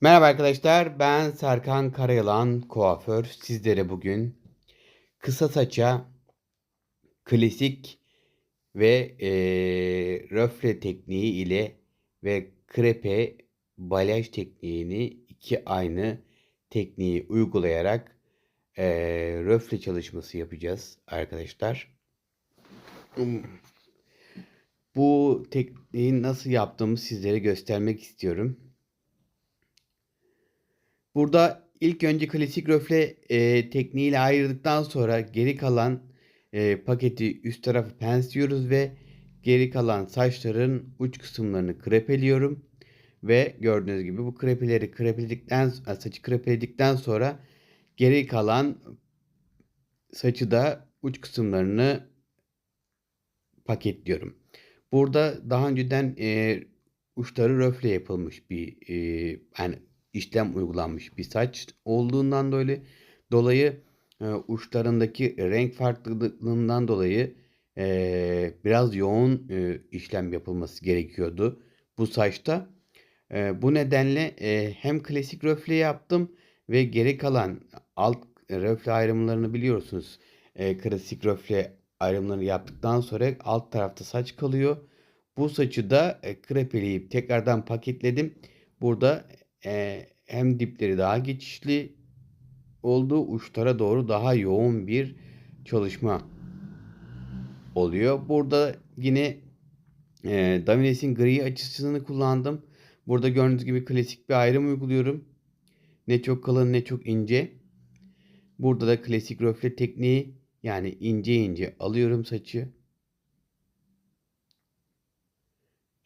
Merhaba arkadaşlar, ben Serkan Karayalan, kuaför. Sizlere bugün kısa saça klasik ve eee röfle tekniği ile ve krepe balyaj tekniğini iki aynı tekniği uygulayarak eee röfle çalışması yapacağız arkadaşlar. Bu tekniği nasıl yaptığımı sizlere göstermek istiyorum. Burada ilk önce klasik röfle e, tekniğiyle ayırdıktan sonra geri kalan e, paketi üst tarafı pensliyoruz ve geri kalan saçların uç kısımlarını krepeliyorum. Ve gördüğünüz gibi bu krepeleri krepeledikten saçı krepeledikten sonra geri kalan saçı da uç kısımlarını paketliyorum. Burada daha önceden e, uçları röfle yapılmış bir e, yani işlem uygulanmış bir saç olduğundan dolayı dolayı e, uçlarındaki renk farklılığından dolayı e, biraz yoğun e, işlem yapılması gerekiyordu bu saçta. E, bu nedenle e, hem klasik röfle yaptım ve geri kalan alt röfle ayrımlarını biliyorsunuz. E, klasik röfle ayrımlarını yaptıktan sonra alt tarafta saç kalıyor. Bu saçı da e, krepeleyip tekrardan paketledim. Burada e, hem dipleri daha geçişli olduğu uçlara doğru daha yoğun bir çalışma oluyor. Burada yine e, Davines'in gri açısını kullandım. Burada gördüğünüz gibi klasik bir ayrım uyguluyorum. Ne çok kalın ne çok ince. Burada da klasik röfle tekniği yani ince ince alıyorum saçı.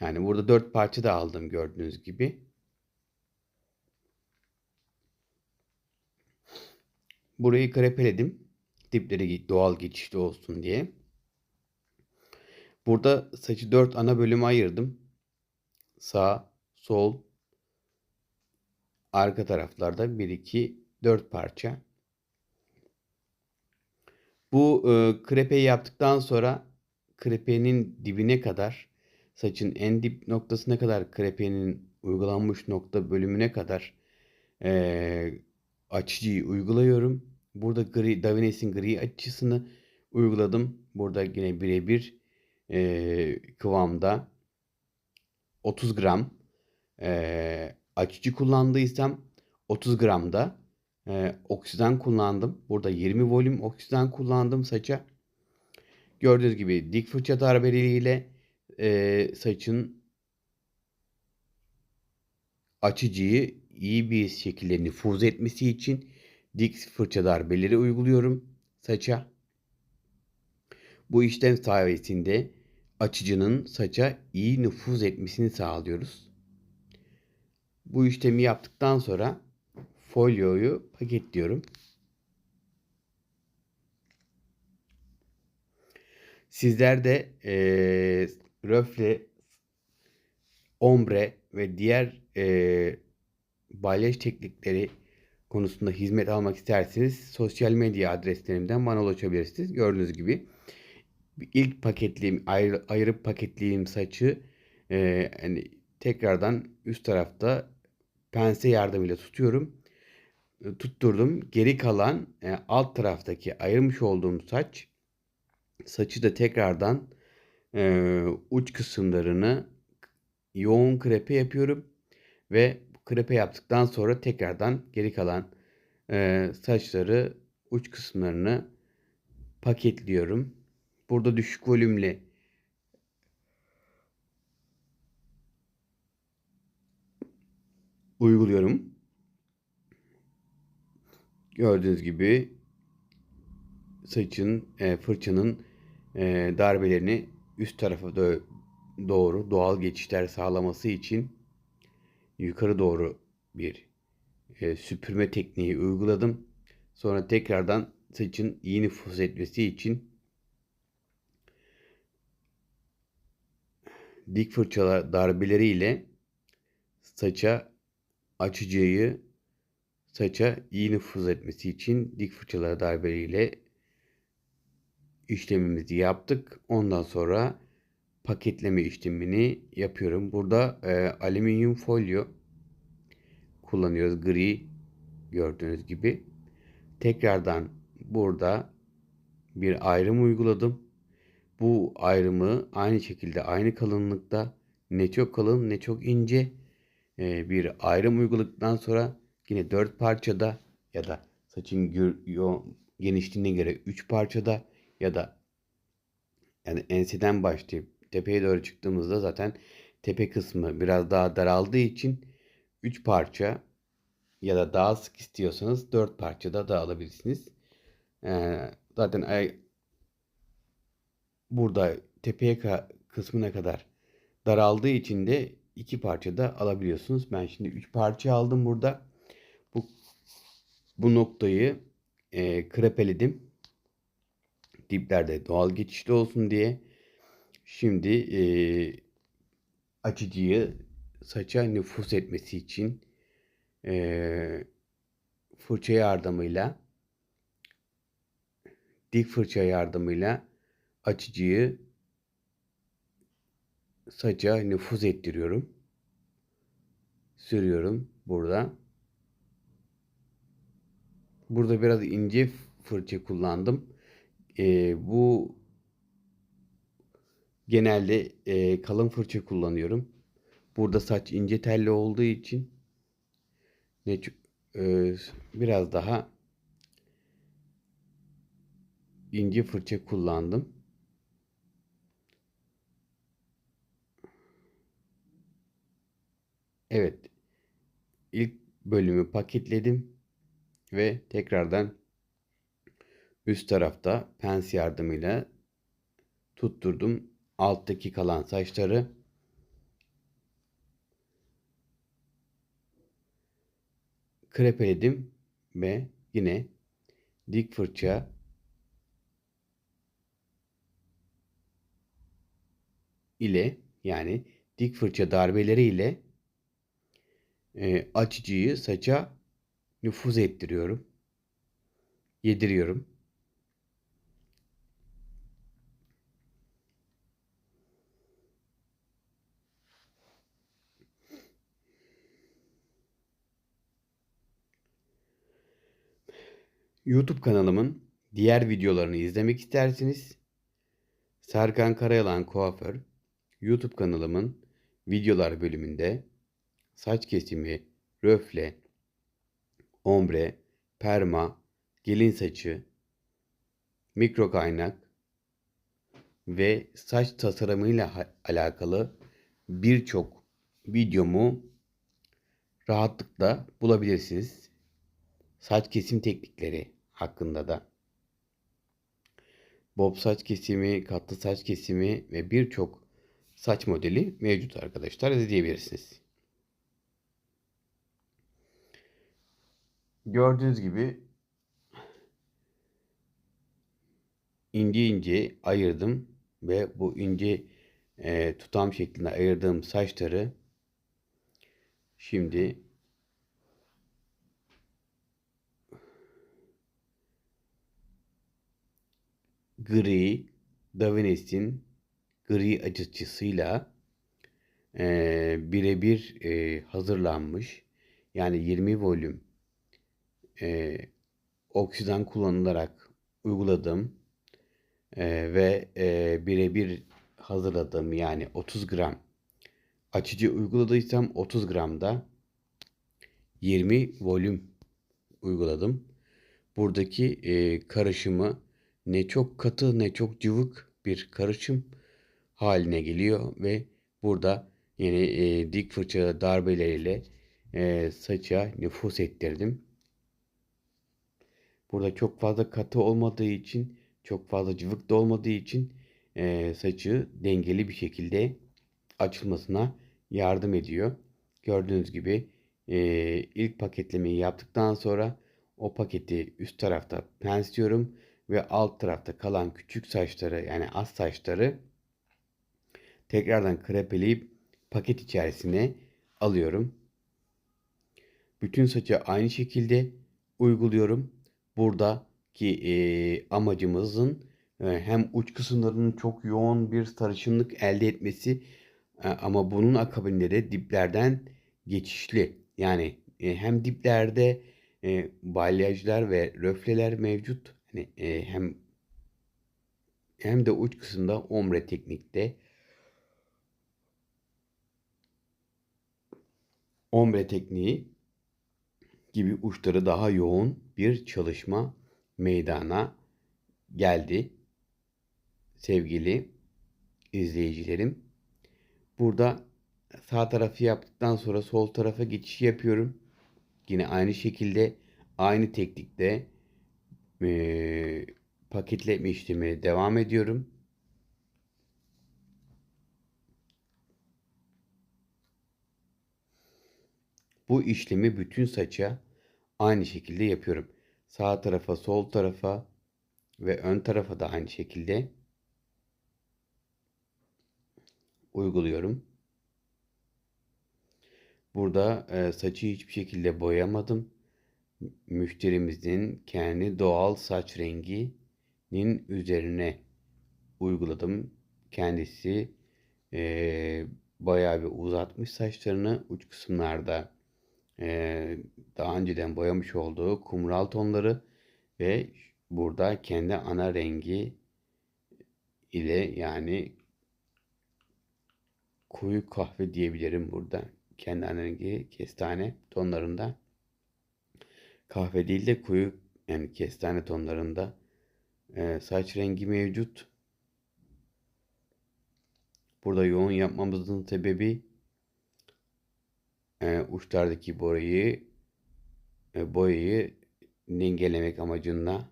Yani burada dört parça da aldım gördüğünüz gibi. Burayı krepeledim. Dipleri doğal geçişli olsun diye. Burada saçı dört ana bölüme ayırdım. Sağ, sol, arka taraflarda 1, 2, 4 parça. Bu e, krepeyi yaptıktan sonra krepenin dibine kadar saçın en dip noktasına kadar krepenin uygulanmış nokta bölümüne kadar e, açıcıyı uygulayıyorum. Burada gri, Davines'in gri açısını uyguladım. Burada yine birebir e, kıvamda 30 gram e, açıcı kullandıysam 30 gram da e, oksidan kullandım. Burada 20 volüm oksidan kullandım saça. Gördüğünüz gibi dik fırça darbeleriyle e, saçın açıcıyı iyi bir şekilde nüfuz etmesi için dik fırça darbeleri uyguluyorum saça. Bu işlem sayesinde açıcının saça iyi nüfuz etmesini sağlıyoruz. Bu işlemi yaptıktan sonra folyoyu paketliyorum. Sizler de e, röfle, ombre ve diğer e, balyaj teknikleri konusunda hizmet almak isterseniz sosyal medya adreslerimden bana ulaşabilirsiniz. Gördüğünüz gibi ilk paketleyeyim, ayrı, ayırıp paketleyeyim saçı e, yani tekrardan üst tarafta pense yardımıyla tutuyorum. E, tutturdum. Geri kalan e, alt taraftaki ayırmış olduğum saç saçı da tekrardan e, uç kısımlarını yoğun krepe yapıyorum ve krepe yaptıktan sonra tekrardan geri kalan e, saçları uç kısımlarını paketliyorum. Burada düşük volümle uyguluyorum. Gördüğünüz gibi saçın e, fırçanın e, darbelerini üst tarafa doğru doğal geçişler sağlaması için yukarı doğru bir e, süpürme tekniği uyguladım. Sonra tekrardan saçın iyi nüfuz etmesi için dik fırçalar darbeleriyle saça açıcıyı saça iyi nüfuz etmesi için dik fırçalar darbeleriyle işlemimizi yaptık. Ondan sonra paketleme işlemini yapıyorum. Burada e, alüminyum folyo kullanıyoruz. Gri gördüğünüz gibi. Tekrardan burada bir ayrım uyguladım. Bu ayrımı aynı şekilde aynı kalınlıkta ne çok kalın ne çok ince e, bir ayrım uyguladıktan sonra yine dört parçada ya da saçın genişliğine göre üç parçada ya da yani enseden başlayıp tepeye doğru çıktığımızda zaten tepe kısmı biraz daha daraldığı için 3 parça ya da daha sık istiyorsanız 4 parçada da alabilirsiniz. Ee, zaten ay, burada tepeye kısmına kadar daraldığı için de iki parçada alabiliyorsunuz. Ben şimdi 3 parça aldım burada. Bu bu noktayı e, krepeledim. Diplerde doğal geçişli olsun diye. Şimdi e, açıcıyı saça nüfus etmesi için e, fırça yardımıyla dik fırça yardımıyla açıcıyı saça nüfuz ettiriyorum. Sürüyorum burada. Burada biraz ince fırça kullandım. E, bu genelde e, kalın fırça kullanıyorum. Burada saç ince telli olduğu için ne e, biraz daha ince fırça kullandım. Evet. ilk bölümü paketledim ve tekrardan üst tarafta pens yardımıyla tutturdum alttaki kalan saçları krepeledim ve yine dik fırça ile yani dik fırça darbeleri ile e, açıcıyı saça nüfuz ettiriyorum. Yediriyorum. YouTube kanalımın diğer videolarını izlemek isterseniz Serkan Karayalan Kuaför YouTube kanalımın videolar bölümünde saç kesimi, röfle, ombre, perma, gelin saçı, mikro kaynak ve saç tasarımıyla alakalı birçok videomu rahatlıkla bulabilirsiniz. Saç kesim teknikleri hakkında da bob saç kesimi, katlı saç kesimi ve birçok saç modeli mevcut arkadaşlar izleyebilirsiniz. Gördüğünüz gibi ince ince ayırdım ve bu ince e, tutam şeklinde ayırdığım saçları şimdi gri Davines'in gri acıtçısıyla e, birebir e, hazırlanmış yani 20 volüm e, oksidan kullanılarak uyguladım e, ve e, birebir hazırladım yani 30 gram açıcı uyguladıysam 30 gramda 20 volüm uyguladım. Buradaki e, karışımı ne çok katı ne çok cıvık bir karışım haline geliyor ve burada yine e, dik fırça darbeleriyle e, saça nüfus ettirdim. Burada çok fazla katı olmadığı için çok fazla cıvık da olmadığı için e, saçı dengeli bir şekilde açılmasına yardım ediyor. Gördüğünüz gibi e, ilk paketlemeyi yaptıktan sonra o paketi üst tarafta pensliyorum ve alt tarafta kalan küçük saçları yani az saçları tekrardan krepeleyip paket içerisine alıyorum. Bütün saçı aynı şekilde uyguluyorum. Buradaki e, amacımızın e, hem uç kısımlarının çok yoğun bir sarışınlık elde etmesi e, ama bunun akabinde de diplerden geçişli yani e, hem diplerde e, balyajlar ve röfleler mevcut. Hani e, hem hem de uç kısımda ombre teknikte ombre tekniği gibi uçları daha yoğun bir çalışma meydana geldi. Sevgili izleyicilerim. Burada sağ tarafı yaptıktan sonra sol tarafa geçiş yapıyorum. Yine aynı şekilde aynı teknikte e, paketleme işlemi devam ediyorum. Bu işlemi bütün saça aynı şekilde yapıyorum. Sağ tarafa, sol tarafa ve ön tarafa da aynı şekilde uyguluyorum. Burada saçı hiçbir şekilde boyamadım. Müşterimizin kendi doğal saç renginin üzerine uyguladım. Kendisi e, bayağı bir uzatmış saçlarını uç kısımlarda e, daha önceden boyamış olduğu kumral tonları ve burada kendi ana rengi ile yani koyu kahve diyebilirim burada. Kendi ana rengi kestane tonlarında. Kahve değil de koyu yani kestane tonlarında e, saç rengi mevcut. Burada yoğun yapmamızın sebebi e, uçlardaki boyayı e, boyayı dengelemek amacında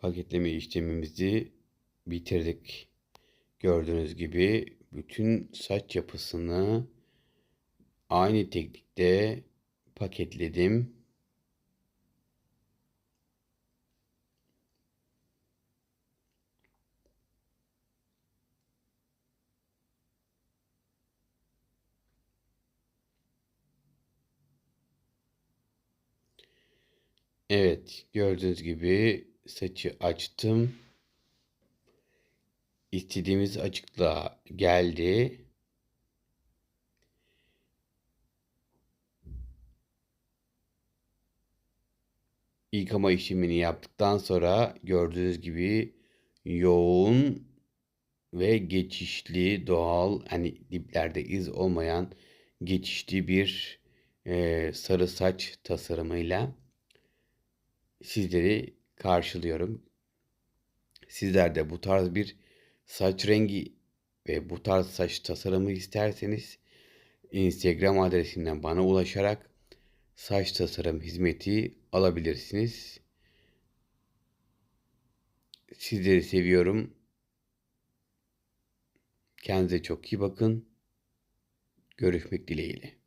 paketleme işlemimizi bitirdik. Gördüğünüz gibi bütün saç yapısını aynı teknikte paketledim. Evet, gördüğünüz gibi saçı açtım. İstediğimiz açıklığa geldi. Yıkama işlemini yaptıktan sonra gördüğünüz gibi yoğun ve geçişli doğal hani diplerde iz olmayan geçişli bir e, sarı saç tasarımıyla sizleri karşılıyorum. Sizler de bu tarz bir saç rengi ve bu tarz saç tasarımı isterseniz Instagram adresinden bana ulaşarak saç tasarım hizmeti alabilirsiniz. Sizleri seviyorum. Kendinize çok iyi bakın. Görüşmek dileğiyle.